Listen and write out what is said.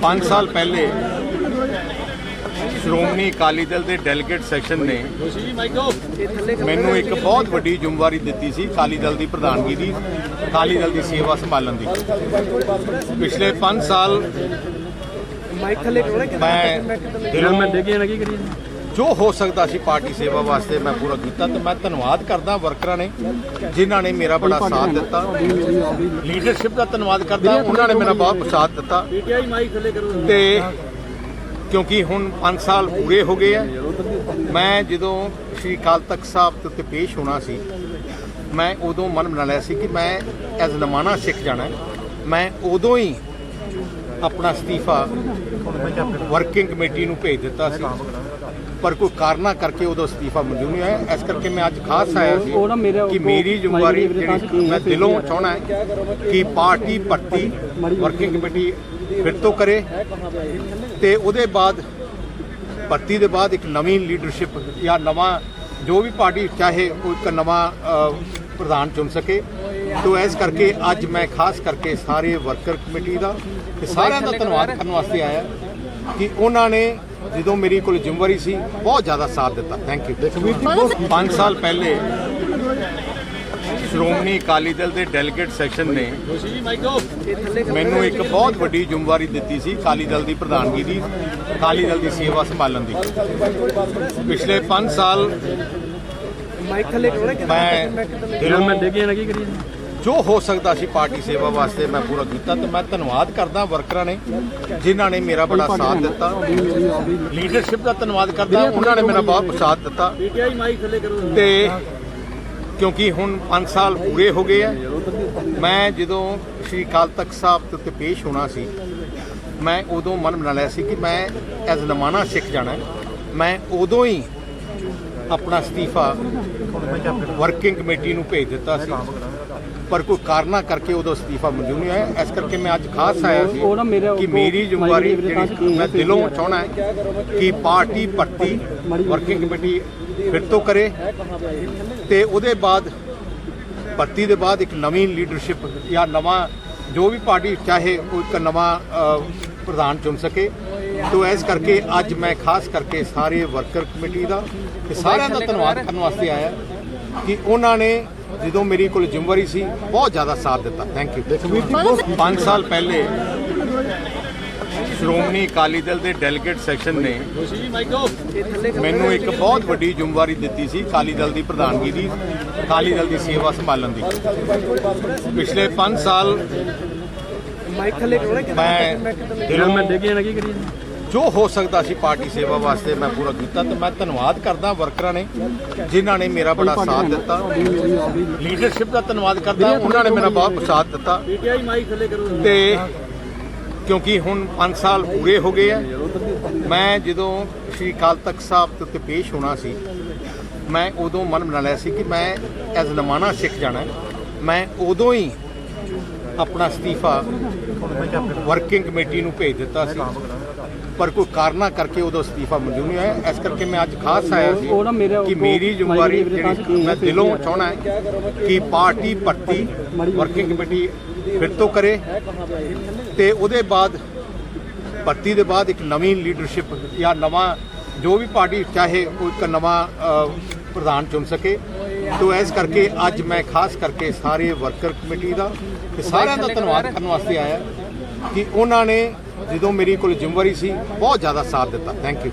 5 ਸਾਲ ਪਹਿਲੇ ਸ਼੍ਰੋਮਣੀ ਅਕਾਲੀ ਦਲ ਦੇ ਡੈਲੀਗੇਟ ਸੈਸ਼ਨ ਨੇ ਮੈਨੂੰ ਇੱਕ ਬਹੁਤ ਵੱਡੀ ਜ਼ਿੰਮੇਵਾਰੀ ਦਿੱਤੀ ਸੀ ਅਕਾਲੀ ਦਲ ਦੀ ਪ੍ਰਧਾਨਗੀ ਦੀ ਅਕਾਲੀ ਦਲ ਦੀ ਸੇਵਾ ਸੰਭਾਲਣ ਦੀ। ਪਿਛਲੇ 5 ਸਾਲ ਮਾਈਕ ਥੱਲੇ ਕਰੋ ਕਿ ਮੈਂ ਦਿਲੋਂ ਮੈਂ ਡਿੱਗਿਆ ਨਾ ਕੀ ਕਰੀਏ? ਜੋ ਹੋ ਸਕਦਾ ਸੀ ਪਾਰਟੀ ਸੇਵਾ ਵਾਸਤੇ ਮੈਂ ਪੂਰਾ ਕੀਤਾ ਤੇ ਮੈਂ ਧੰਨਵਾਦ ਕਰਦਾ ਵਰਕਰਾਂ ਨੇ ਜਿਨ੍ਹਾਂ ਨੇ ਮੇਰਾ ਬੜਾ ਸਾਥ ਦਿੱਤਾ। ਲੀਡਰਸ਼ਿਪ ਦਾ ਧੰਨਵਾਦ ਕਰਦਾ ਉਹਨਾਂ ਨੇ ਮੇਰਾ ਬਹੁਤ ਸਾਥ ਦਿੱਤਾ। ਤੇ ਕਿਉਂਕਿ ਹੁਣ 5 ਸਾਲ ਪੂਰੇ ਹੋ ਗਏ ਆ ਮੈਂ ਜਦੋਂ ਸ਼੍ਰੀ ਅਕਾਲ ਤਖਤ ਸਾਹਿਬ ਉੱਤੇ ਪੇਸ਼ ਹੋਣਾ ਸੀ ਮੈਂ ਉਦੋਂ ਮਨ ਬਣਾ ਲਿਆ ਸੀ ਕਿ ਮੈਂ ਐਜ਼ ਨਮਾਣਾ ਸਿੱਖ ਜਾਣਾ। ਮੈਂ ਉਦੋਂ ਹੀ ਆਪਣਾ ਅਸਤੀਫਾ ਵਰਕਿੰਗ ਕਮੇਟੀ ਨੂੰ ਭੇਜ ਦਿੱਤਾ ਸੀ। ਪਰ ਕੋਈ ਕਾਰਨਾ ਕਰਕੇ ਉਦੋਂ ਅਸਤੀਫਾ ਮਨਜ਼ੂਰ ਨਹੀਂ ਹੋਇਆ ਇਸ ਕਰਕੇ ਮੈਂ ਅੱਜ ਖਾਸ ਆਇਆ ਸੀ ਕਿ ਮੇਰੀ ਜ਼ਿੰਮੇਵਾਰੀ ਜਿਹੜੀ ਮੈਂ ਦਿਲੋਂ ਚਾਹਣਾ ਹੈ ਕਿ ਪਾਰਟੀ ਭਰਤੀ ਵਰਕਿੰਗ ਕਮੇਟੀ ਫਿਰ ਤੋਂ ਕਰੇ। ਤੇ ਉਹਦੇ ਬਾਅਦ ਭਰਤੀ ਦੇ ਬਾਅਦ ਇੱਕ ਨਵੀਂ ਲੀਡਰਸ਼ਿਪ ਜਾਂ ਨਵਾਂ ਜੋ ਵੀ ਪਾਰਟੀ ਚਾਹੇ ਉਹ ਇੱਕ ਨਵਾਂ ਪ੍ਰਧਾਨ ਚੁਣ ਸਕੇ। ਤੋ ਇਸ ਕਰਕੇ ਅੱਜ ਮੈਂ ਖਾਸ ਕਰਕੇ ਸਾਰੇ ਵਰਕਰ ਕਮੇਟੀ ਦਾ ਤੇ ਸਾਰਿਆਂ ਦਾ ਧੰਨਵਾਦ ਕਰਨ ਵਾਸਤੇ ਆਇਆ ਕਿ ਉਹਨਾਂ ਨੇ ਜਦੋਂ ਮੇਰੀ ਕੋਲ ਜ਼ਿੰਮੇਵਾਰੀ ਸੀ ਬਹੁਤ ਜ਼ਿਆਦਾ ਸਾਥ ਦਿੱਤਾ। ਥੈਂਕ ਯੂ 5 ਸਾਲ ਪਹਿਲੇ ਸ਼੍ਰੋਮਣੀ ਅਕਾਲੀ ਦਲ ਦੇ ਡੈਲੀਗੇਟ ਸੈਸ਼ਨ ਨੇ ਮੈਨੂੰ ਇੱਕ ਬਹੁਤ ਵੱਡੀ ਜ਼ਿੰਮੇਵਾਰੀ ਦਿੱਤੀ ਸੀ ਅਕਾਲੀ ਦਲ ਦੀ ਪ੍ਰਧਾਨਗੀ ਦੀ ਅਕਾਲੀ ਦਲ ਦੀ ਸੇਵਾ ਸੰਭਾਲਣ ਦੀ। ਪਿਛਲੇ 5 ਸਾਲ ਮਾਈਕ ਥੱਲੇ ਕਰੋ ਕਿ ਮੈਂ ਦਿਲੋਂ ਮੈਂ ਡਿੱਗਿਆ ਨਾ ਕੀ ਕਰੀਏ? ਜੋ ਹੋ ਸਕਦਾ ਸੀ ਪਾਰਟੀ ਸੇਵਾ ਵਾਸਤੇ ਮੈਂ ਪੂਰਾ ਕੀਤਾ ਤੇ ਮੈਂ ਧੰਨਵਾਦ ਕਰਦਾ ਵਰਕਰਾਂ ਨੇ ਜਿਨ੍ਹਾਂ ਨੇ ਮੇਰਾ ਬੜਾ ਸਾਥ ਦਿੱਤਾ। ਲੀਡਰਸ਼ਿਪ ਦਾ ਧੰਨਵਾਦ ਕਰਦਾ ਉਹਨਾਂ ਨੇ ਮੇਰਾ ਬਹੁਤ ਸਾਥ ਦਿੱਤਾ। ਤੇ ਕਿਉਂਕਿ ਹੁਣ 5 ਸਾਲ ਪੂਰੇ ਹੋ ਗਏ ਆ ਮੈਂ ਜਦੋਂ ਸ਼੍ਰੀ ਅਕਾਲ ਤਖਤ ਸਾਹਿਬ ਦੇ ਉੱਤੇ ਪੇਸ਼ ਹੋਣਾ ਸੀ ਮੈਂ ਉਦੋਂ ਮਨ ਬਣਾ ਲਿਆ ਸੀ ਕਿ ਮੈਂ ਐਜ਼ ਨਮਾਣਾ ਸਿੱਖ ਜਾਣਾ। ਮੈਂ ਉਦੋਂ ਹੀ ਆਪਣਾ ਅਸਤੀਫਾ ਵਰਕਿੰਗ ਕਮੇਟੀ ਨੂੰ ਭੇਜ ਦਿੱਤਾ ਸੀ। ਪਰ ਕੋਈ ਕਾਰਨਾ ਕਰਕੇ ਉਦੋਂ ਅਸਤੀਫਾ ਮਨਜ਼ੂਰ ਨਹੀਂ ਹੋਇਆ। ਇਸ ਕਰਕੇ ਮੈਂ ਅੱਜ ਖਾਸ ਆਇਆ ਸੀ ਕਿ ਮੇਰੀ ਜ਼ਿੰਮੇਵਾਰੀ ਜਿਹੜੀ ਮੈਂ ਦਿਲੋਂ ਚਾਹਣਾ ਹੈ ਕਿ ਪਾਰਟੀ ਭਰਤੀ ਵਰਕਿੰਗ ਕਮੇਟੀ ਫਿਰ ਤੋਂ ਕਰੇ ਤੇ ਉਹਦੇ ਬਾਅਦ ਭਰਤੀ ਦੇ ਬਾਅਦ ਇੱਕ ਨਵੀਂ ਲੀਡਰਸ਼ਿਪ ਜਾਂ ਨਵਾਂ ਜੋ ਵੀ ਪਾਰਟੀ ਚਾਹੇ ਉਹ ਇੱਕ ਨਵਾਂ ਪ੍ਰਧਾਨ ਚੁਣ ਸਕੇ। ਤੋ ਇਸ ਕਰਕੇ ਅੱਜ ਮੈਂ ਖਾਸ ਕਰਕੇ ਸਾਰੇ ਵਰਕਰ ਕਮੇਟੀ ਦਾ ਤੇ ਸਾਰਿਆਂ ਦਾ ਧੰਨਵਾਦ ਕਰਨ ਵਾਸਤੇ ਆਇਆ ਕਿ ਉਹਨਾਂ ਨੇ ਜਦੋਂ ਮੇਰੀ ਕੋਲ ਜ਼ਿੰਮੇਵਾਰੀ ਸੀ ਬਹੁਤ ਜ਼ਿਆਦਾ ਸਾਥ ਦਿੱਤਾ। ਥੈਂਕ ਯੂ 5 ਸਾਲ ਪਹਿਲੇ ਸ਼੍ਰੋਮਣੀ ਅਕਾਲੀ ਦਲ ਦੇ ਡੈਲੀਗੇਟ ਸੈਸ਼ਨ ਨੇ ਮੈਨੂੰ ਇੱਕ ਬਹੁਤ ਵੱਡੀ ਜ਼ਿੰਮੇਵਾਰੀ ਦਿੱਤੀ ਸੀ ਅਕਾਲੀ ਦਲ ਦੀ ਪ੍ਰਧਾਨਗੀ ਦੀ ਅਕਾਲੀ ਦਲ ਦੀ ਸੇਵਾ ਸੰਭਾਲਣ ਦੀ। ਪਿਛਲੇ 5 ਸਾਲ ਮਾਈਕ ਥੱਲੇ ਕਰੋ ਕਿ ਮੈਂ ਦਿਲੋਂ ਮੈਂ ਡਿੱਗਿਆ ਨਾ ਕੀ ਕਰੀਏ ਜੋ ਹੋ ਸਕਦਾ ਸੀ ਪਾਰਟੀ ਸੇਵਾ ਵਾਸਤੇ ਮੈਂ ਪੂਰਾ ਕੀਤਾ ਤੇ ਮੈਂ ਧੰਨਵਾਦ ਕਰਦਾ ਵਰਕਰਾਂ ਨੇ ਜਿਨ੍ਹਾਂ ਨੇ ਮੇਰਾ ਬੜਾ ਸਾਥ ਦਿੱਤਾ। ਲੀਡਰਸ਼ਿਪ ਦਾ ਧੰਨਵਾਦ ਕਰਦਾ ਉਹਨਾਂ ਨੇ ਮੇਰਾ ਬਹੁਤ ਸਾਥ ਦਿੱਤਾ। ਤੇ ਕਿਉਂਕਿ ਹੁਣ 5 ਸਾਲ ਪੂਰੇ ਹੋ ਗਏ ਆ ਮੈਂ ਜਦੋਂ ਸ਼੍ਰੀ ਅਕਾਲ ਤਖਤ ਸਾਹਿਬ ਦੇ ਉੱਤੇ ਪੇਸ਼ ਹੋਣਾ ਸੀ ਮੈਂ ਉਦੋਂ ਮਨ ਬਣਾ ਲਿਆ ਸੀ ਕਿ ਮੈਂ ਐਜ਼ ਨਮਾਣਾ ਸਿੱਖ ਜਾਣਾ। ਮੈਂ ਉਦੋਂ ਹੀ ਆਪਣਾ ਅਸਤੀਫਾ ਵਰਕਿੰਗ ਕਮੇਟੀ ਨੂੰ ਭੇਜ ਦਿੱਤਾ ਸੀ। ਪਰ ਕੋਈ ਕਾਰਨਾ ਕਰਕੇ ਉਦੋਂ ਅਸਤੀਫਾ ਮਨਜ਼ੂਰ ਨਹੀਂ ਹੋਇਆ। ਇਸ ਕਰਕੇ ਮੈਂ ਅੱਜ ਖਾਸ ਆਇਆ ਸੀ ਕਿ ਮੇਰੀ ਜ਼ਿੰਮੇਵਾਰੀ ਜਿਹੜੀ ਮੈਂ ਦਿਲੋਂ ਚਾਹਣਾ ਹੈ ਕਿ ਪਾਰਟੀ ਭਰਤੀ ਵਰਕਿੰਗ ਕਮੇਟੀ ਫਿਰ ਤੋਂ ਕਰੇ ਤੇ ਉਹਦੇ ਬਾਅਦ ਭਰਤੀ ਦੇ ਬਾਅਦ ਇੱਕ ਨਵੀਂ ਲੀਡਰਸ਼ਿਪ ਜਾਂ ਨਵਾਂ ਜੋ ਵੀ ਪਾਰਟੀ ਚਾਹੇ ਉਹ ਇੱਕ ਨਵਾਂ ਪ੍ਰਧਾਨ ਚੁਣ ਸਕੇ। ਤੋ ਇਸ ਕਰਕੇ ਅੱਜ ਮੈਂ ਖਾਸ ਕਰਕੇ ਸਾਰੇ ਵਰਕਰ ਕਮੇਟੀ ਦਾ ਤੇ ਸਾਰਿਆਂ ਦਾ ਧੰਨਵਾਦ ਕਰਨ ਵਾਸਤੇ ਆਇਆ ਕਿ ਉਹਨਾਂ ਨੇ ਜਦੋਂ ਮੇਰੀ ਕੋਲ ਜ਼ਿੰਮੇਵਾਰੀ ਸੀ ਬਹੁਤ ਜ਼ਿਆਦਾ ਸਾਥ ਦਿੱਤਾ। Thank you